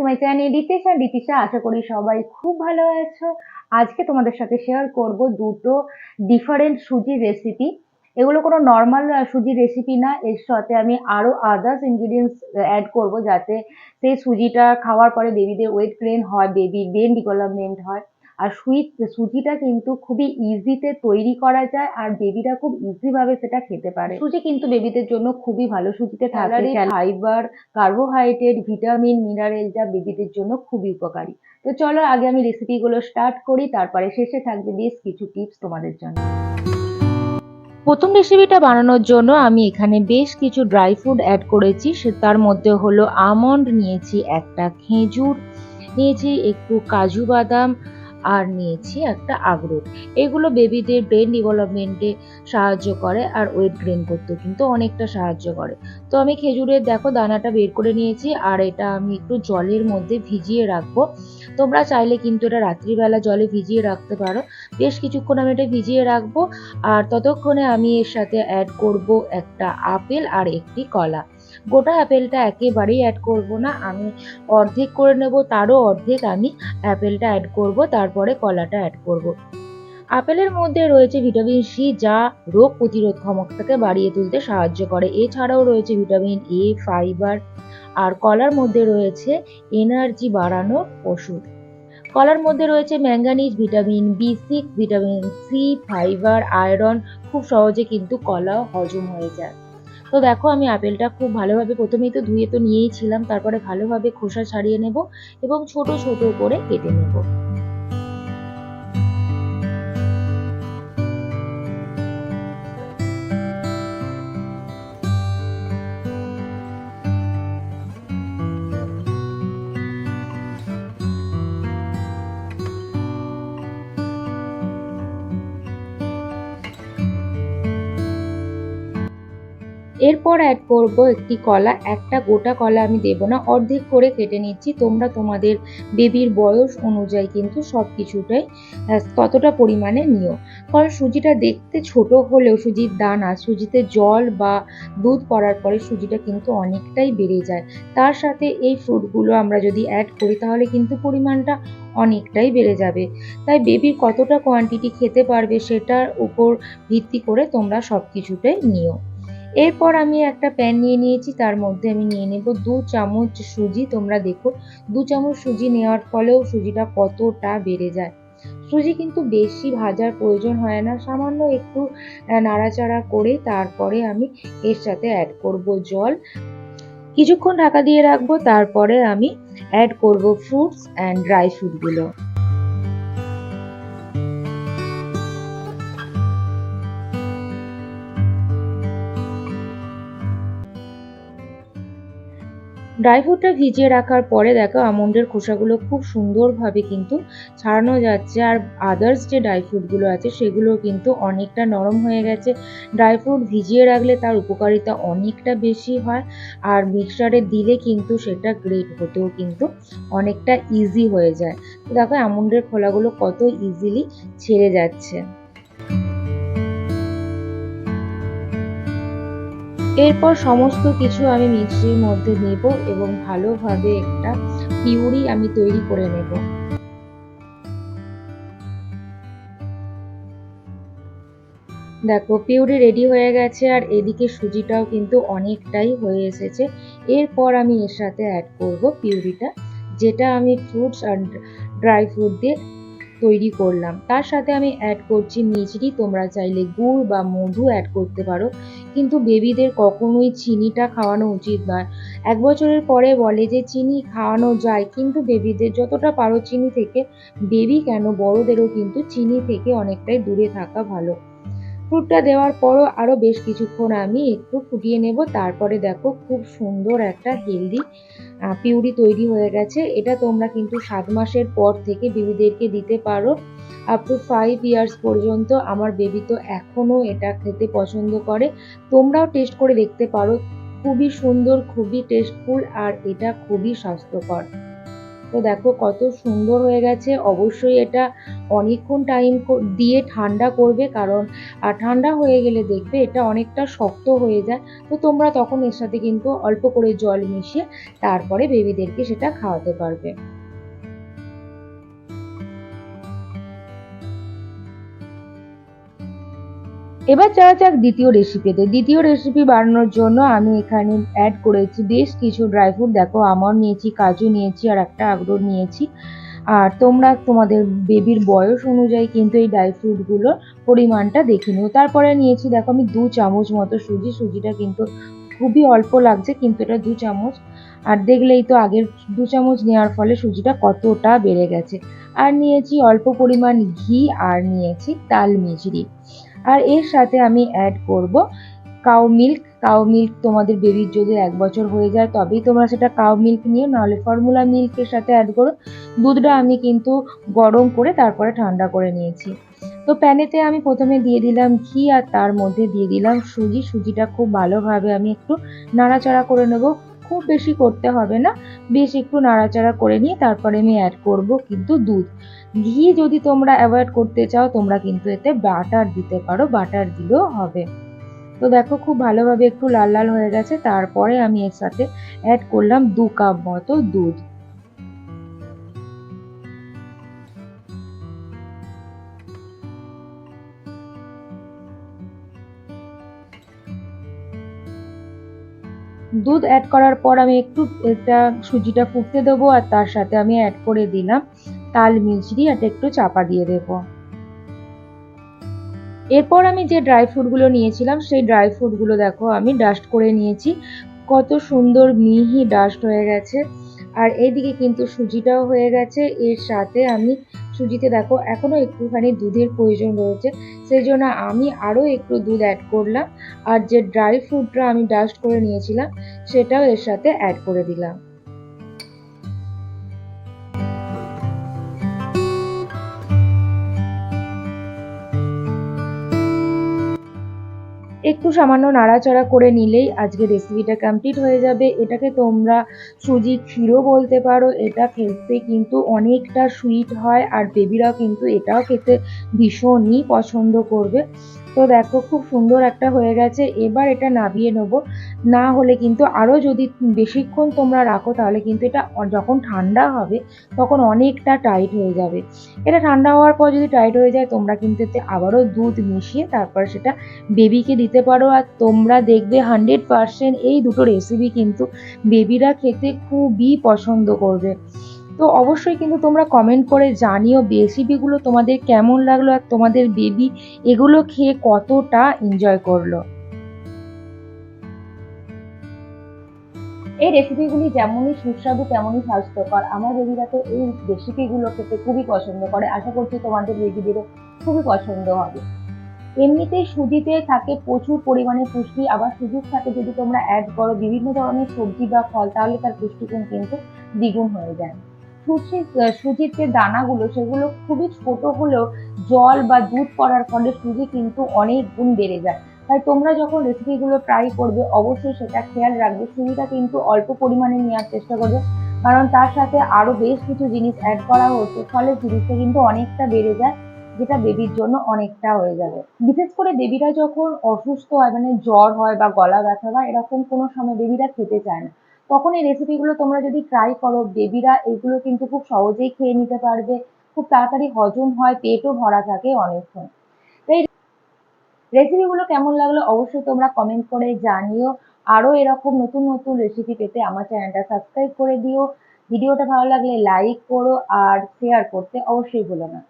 To my channel রিতেশা রিতিশা আশা করি সবাই খুব ভালো আছো। আজকে তোমাদের সাথে শেয়ার করব দুটো ডিফারেন্ট সুজির রেসিপি এগুলো কোনো নর্মাল সুজির রেসিপি না, এর সাথে আমি আরও আদার্স ইনগ্রিডিয়েন্টস অ্যাড করব যাতে সেই সুজিটা খাওয়ার পরে বেবিদের ওয়েট গ্রেন হয় বেবি ব্রেন ডেভেলপমেন্ট হয়। আর সুইট সুজিটা কিন্তু খুবই ইজিতে তৈরি করা যায় আর বেবিরা খুব ইজি ভাবে সেটা খেতে পারে। সুজি কিন্তু বেবিদের জন্য খুবই ভালো। সুজিতে থাকে ফাইবার কার্বোহাইড্রেট ভিটামিন মিনারেল যা বেবিদের জন্য খুবই উপকারী। তো চলো আগে আমি রেসিপিগুলো স্টার্ট করি তারপরে শেষে থাকবে বেশ কিছু টিপস তোমাদের জন্য। প্রথম রেসিপিটা বানানোর জন্য আমি এখানে বেশ কিছু ড্রাই ফ্রুট অ্যাড করেছি। সে তার মধ্যে হলো আমন্ড নিয়েছি একটা খেজুর নিয়েছি একটু কাজু বাদাম আর নিয়েছি একটা আখরোট এগুলো বেবিদের ব্রেন ডেভেলপমেন্টে সাহায্য করে আর ওয়েট গ্রেন করতে কিন্তু অনেকটা সাহায্য করে। তো আমি খেজুরের, দেখো, দানাটা বের করে নিয়েছি আর এটা আমি একটু জলের মধ্যে ভিজিয়ে রাখব। তোমরা চাইলে কিন্তু এটা রাত্রিবেলা জলে ভিজিয়ে রাখতে পারো। বেশ কিছুক্ষণ আমি এটা ভিজিয়ে রাখব আর ততক্ষণে আমি এর সাথে অ্যাড করব একটা আপেল আর একটি কলা। গোটা আপেলটা একেবারেই অ্যাড করব না, আমি অর্ধেক করে নেব, তারও অর্ধেক আমি অ্যাপেলটা অ্যাড করব, তারপরে কলাটা অ্যাড করব। আপেলের মধ্যে রয়েছে ভিটামিন সি যা রোগ প্রতিরোধ ক্ষমতাকে বাড়িয়ে তুলতে সাহায্য করে। এছাড়াও রয়েছে ভিটামিন এ ফাইবার আর কলার মধ্যে রয়েছে এনার্জি বাড়ানোর ওষুধ। কলার মধ্যে রয়েছে manganese vitamin B six vitamin C fibre iron খুব সহজে কিন্তু কলা হজম হয়ে যায়। তো দেখো, আমি আপেলটা খুব ভালোভাবে প্রথমেই তো ধুয়ে তো নিয়েই ছিলাম, তারপরে ভালোভাবে খোসা ছাড়িয়ে নেব এবং ছোট ছোট করে কেটে নেব। এরপর অ্যাড করব একটি কলা। একটা গোটা কলা আমি দেবো না, অর্ধেক করে কেটে নিচ্ছি। তোমরা তোমাদের বেবির বয়স অনুযায়ী কিন্তু সব কিছুটাই ততটা পরিমাণে নিও। কারণ সুজিটা দেখতে ছোট হলেও সুজির দানা, সুজিতে জল বা দুধ পড়ার পরে সুজিটা কিন্তু অনেকটাই বেড়ে যায়। তার সাথে এই ফ্রুটগুলো আমরা যদি অ্যাড করি, তাহলে কিন্তু পরিমাণটা অনেকটাই বেড়ে যাবে। তাই বেবির কতটা কোয়ান্টিটি খেতে পারবে, সেটার উপর ভিত্তি করে তোমরা সব কিছুটাই নিও। এরপর আমি একটা প্যান নিয়ে নিয়েছি, তার মধ্যে আমি নিয়ে নেব দু চামচ সুজি। তোমরা দেখো, দু চামচ সুজি নেওয়ার ফলেও সুজিটা কতটা বেড়ে যায়। সুজি কিন্তু বেশি ভাজার প্রয়োজন হয় না, সামান্য একটু নাড়াচাড়া করে তারপরে আমি এর সাথে অ্যাড করব জল। কিছুক্ষণ ঢাকা দিয়ে রাখব, তারপরে আমি অ্যাড করব ফ্রুটস অ্যান্ড ড্রাই ফ্রুটগুলো ড্রাই ফ্রুটটা ভিজিয়ে রাখার পরে দেখো আমন্ডের খোসাগুলো খুব সুন্দরভাবে কিন্তু ছাড়ানো যাচ্ছে আর আদার্স যে ড্রাই ফ্রুটগুলো আছে সেগুলো কিন্তু অনেকটা নরম হয়ে গেছে। ড্রাই ফ্রুট ভিজিয়ে রাখলে তার উপকারিতা অনেকটা বেশি হয় আর মিক্সচারে দিলে কিন্তু সেটা গ্রেট হতেও কিন্তু অনেকটা ইজি হয়ে যায়। তো দেখো আমন্ডের খোলাগুলো কত ইজিলি ছেড়ে যাচ্ছে। এরপর সমস্ত কিছু আমি মিক্সির মধ্যে নেব এবং ভালোভাবে একটা পিউরি আমি তৈরি করে নেব। দেখো, পিউরি রেডি হয়ে গেছে আর এদিকে সুজিটাও কিন্তু অনেকটাই হয়ে এসেছে। এরপর আমি এর সাথে অ্যাড করব পিউরিটা, যেটা আমি ফ্রুটস আর ড্রাই ফ্রুট দিয়ে তৈরি করলাম। তার সাথে আমি অ্যাড করছি মিচড়ি, তোমরা চাইলে গুড় বা মধু অ্যাড করতে পারো। কিন্তু বেবিদের কখনোই চিনিটা খাওয়ানো উচিত নয়। এক বছরের পরে বলে যে, চিনি খাওয়ানো যায়, কিন্তু বেবিদের যতটা পারো চিনি থেকে, বেবি কেন বড়দেরও কিন্তু চিনি থেকে অনেকটাই দূরে থাকা ভালো। ফ্রুটটা দেওয়ার পরও আরও বেশ কিছুক্ষণ আমি একটু ফুটিয়ে নেব। তারপরে দেখো খুব সুন্দর একটা হেলদি পিউরি তৈরি হয়ে গেছে। এটা তোমরা কিন্তু সাত মাসের পর থেকে বেবিদেরকে দিতে পারো। আপ টু ফাইভ ইয়ার্স পর্যন্ত আমার বেবি তো এখনও এটা খেতে পছন্দ করে। তোমরাও টেস্ট করে দেখতে পারো। খুবই সুন্দর, খুবই টেস্টফুল আর এটা খুবই স্বাস্থ্যকর। তো দেখো কত সুন্দর হয়ে গেছে। অবশ্যই এটা অনেকক্ষণ টাইম দিয়ে ঠান্ডা করবে কারণ ঠান্ডা হয়ে গেলে দেখবে এটা অনেকটা শক্ত হয়ে যায়। তো তোমরা তখন এর সাথে কিন্তু অল্প করে জল মিশিয়ে তারপরে বেবিদেরকে সেটা খাওয়াতে পারবে। এবার যাওয়া যাক দ্বিতীয় রেসিপিতে দ্বিতীয় রেসিপি বানানোর জন্য আমি এখানে অ্যাড করেছি বেশ কিছু ড্রাই ফ্রুট দেখো আমন্ড নিয়েছি, কাজু নিয়েছি আর একটা আখরোট নিয়েছি। আর তোমরা, তোমাদের বেবির বয়স অনুযায়ী কিন্তু এই ড্রাই ফ্রুটগুলোর পরিমাণটা দেখে নিও। তারপরে নিয়েছি, দেখো আমি দু চামচ মতো সুজি। সুজিটা কিন্তু খুবই অল্প লাগছে, কিন্তু এটা দু চামচ। আর দেখলেই তো আগের দু চামচ নেওয়ার ফলে সুজিটা কতটা বেড়ে গেছে। আর নিয়েছি অল্প পরিমাণ ঘি আর নিয়েছি তাল মিছরি আর এর সাথে আমি অ্যাড করব কাউ মিল্ক কাউ মিল্ক তোমাদের বেবির যদি এক বছর হয়ে যায়, তবেই তোমরা সেটা কাউ মিল্ক নিও। নাহলে ফর্মুলা মিল্কের সাথে অ্যাড করো। দুধটা আমি কিন্তু গরম করে তারপরে ঠান্ডা করে নিয়েছি। তো প্যানেতে আমি প্রথমে দিয়ে দিলাম ঘি আর তার মধ্যে দিয়ে দিলাম সুজি। সুজিটা খুব ভালোভাবে আমি একটু নাড়াচাড়া করে নেব। খুব বেশি করতে হবে না, বেশ একটু নাড়াচাড়া করে নিয়ে তারপরে আমি অ্যাড করব কিন্তু দুধ। ঘি যদি তোমরা অ্যাভয়েড করতে চাও, তোমরা কিন্তু এতে বাটার দিতে পারো বাটার দিলেও হবে। তো দেখো খুব ভালোভাবে একটু লাল লাল হয়ে গেছে, তারপরে আমি এর সাথে অ্যাড করলাম দু কাপ মতো দুধ। দুধ অ্যাড করার পর আমি একটু এটা সুজিটা ফুটতে দেবো আর তার সাথে আমি অ্যাড করে দিলাম তাল মিছরি আর একটু চাপা দিয়ে দেব। এরপর আমি যে ড্রাই ফ্রুটগুলো নিয়েছিলাম, সেই ড্রাই ফ্রুটগুলো দেখো আমি ডাস্ট করে নিয়েছি। কত সুন্দর মিহি ডাস্ট হয়ে গেছে। আর এদিকে কিন্তু সুজিটাও হয়ে গেছে। এর সাথে আমি সুজিতে, দেখো এখনও একটুখানি দুধের প্রয়োজন রয়েছে। সেই জন্য আমি আরও একটু দুধ অ্যাড করলাম। আর যে ড্রাই ফ্রুটটা আমি ডাস্ট করে নিয়েছিলাম, সেটাও এর সাথে অ্যাড করে দিলাম। একটু সামান্য নাড়াচাড়া করে নিলেই আজকে রেসিপিটা কমপ্লিট হয়ে যাবে। এটাকে তোমরা সুজি ক্ষীরও বলতে পারো, এটা খেতে কিন্তু অনেকটা সুইট হয়, আর বেবিরাও কিন্তু এটাও খেতে ভীষণই পছন্দ করবে। তো দেখো খুব সুন্দর একটা হয়ে গেছে। এবার এটা নাবিয়ে নেব। না হলে কিন্তু আরও যদি বেশিক্ষণ তোমরা রাখো, তাহলে কিন্তু এটা যখন ঠান্ডা হবে, তখন অনেকটা টাইট হয়ে যাবে। এটা ঠান্ডা হওয়ার পর যদি টাইট হয়ে যায়, তোমরা কিন্তু এতে আবারও দুধ মিশিয়ে তারপর সেটা বেবিকে দিতে পারো। আর তোমরা দেখবে হান্ড্রেড পারসেন্ট এই দুটো রেসিপি কিন্তু বেবিরা খেতে খুবই পছন্দ করবে। তো অবশ্যই কিন্তু তোমরা কমেন্ট করে জানিও রেসিপিগুলো তোমাদের কেমন লাগল আর তোমাদের বেবি এগুলো খেয়ে কতটা এনজয় করল। এই রেসিপিগুলি যেমনই সুস্বাদু, তেমনই স্বাস্থ্যকর। আমার বেবিরা তো এই রেসিপিগুলো খেতে খুবই পছন্দ করে। আশা করছি তোমাদের বেবিদেরও খুবই পছন্দ হবে। এমনিতেই সুজিতে থাকে প্রচুর পরিমাণে পুষ্টি। আবার সুজির সাথে যদি তোমরা অ্যাড করো বিভিন্ন ধরনের সবজি বা ফল, তাহলে তার পুষ্টিগুণ কিন্তু দ্বিগুণ হয়ে যায়। সুজি সুজির যে দানাগুলো, সেগুলো খুবই ছোট হলেও জল বা দুধ পড়ার ফলে সুজি কিন্তু অনেক গুণ বেড়ে যায়। তাই তোমরা যখন রেসিপিগুলো ট্রাই করবে, অবশ্যই সেটা খেয়াল রাখবে। সুজিটা কিন্তু অল্প পরিমাণে নেওয়ার চেষ্টা করবে। কারণ তার সাথে আরও বেশ কিছু জিনিস অ্যাড করা হচ্ছে, ফলে জিনিসটা কিন্তু অনেকটা বেড়ে যায়, যেটা বেবির জন্য অনেকটা হয়ে যাবে। বিশেষ করে বেবিরা যখন অসুস্থ হয় মানে জ্বর হয় বা গলা ব্যথা বা এরকম কোনো সময় বেবিরা খেতে চায় না। তখন এই রেসিপিগুলো তোমরা যদি ট্রাই করো বেবিরা এগুলো কিন্তু খুব সহজেই খেয়ে নিতে পারবে। খুব তাড়াতাড়ি হজম হয়, পেটও ভরা থাকে অনেকক্ষণ। এই রেসিপিগুলো কেমন লাগল অবশ্যই তোমরা কমেন্ট করে জানিও। আরও এরকম নতুন নতুন রেসিপি পেতে আমার চ্যানেলটা সাবস্ক্রাইব করে দিও। ভিডিওটা ভালো লাগলে লাইক করো আর শেয়ার করতে অবশ্যই ভুলো না।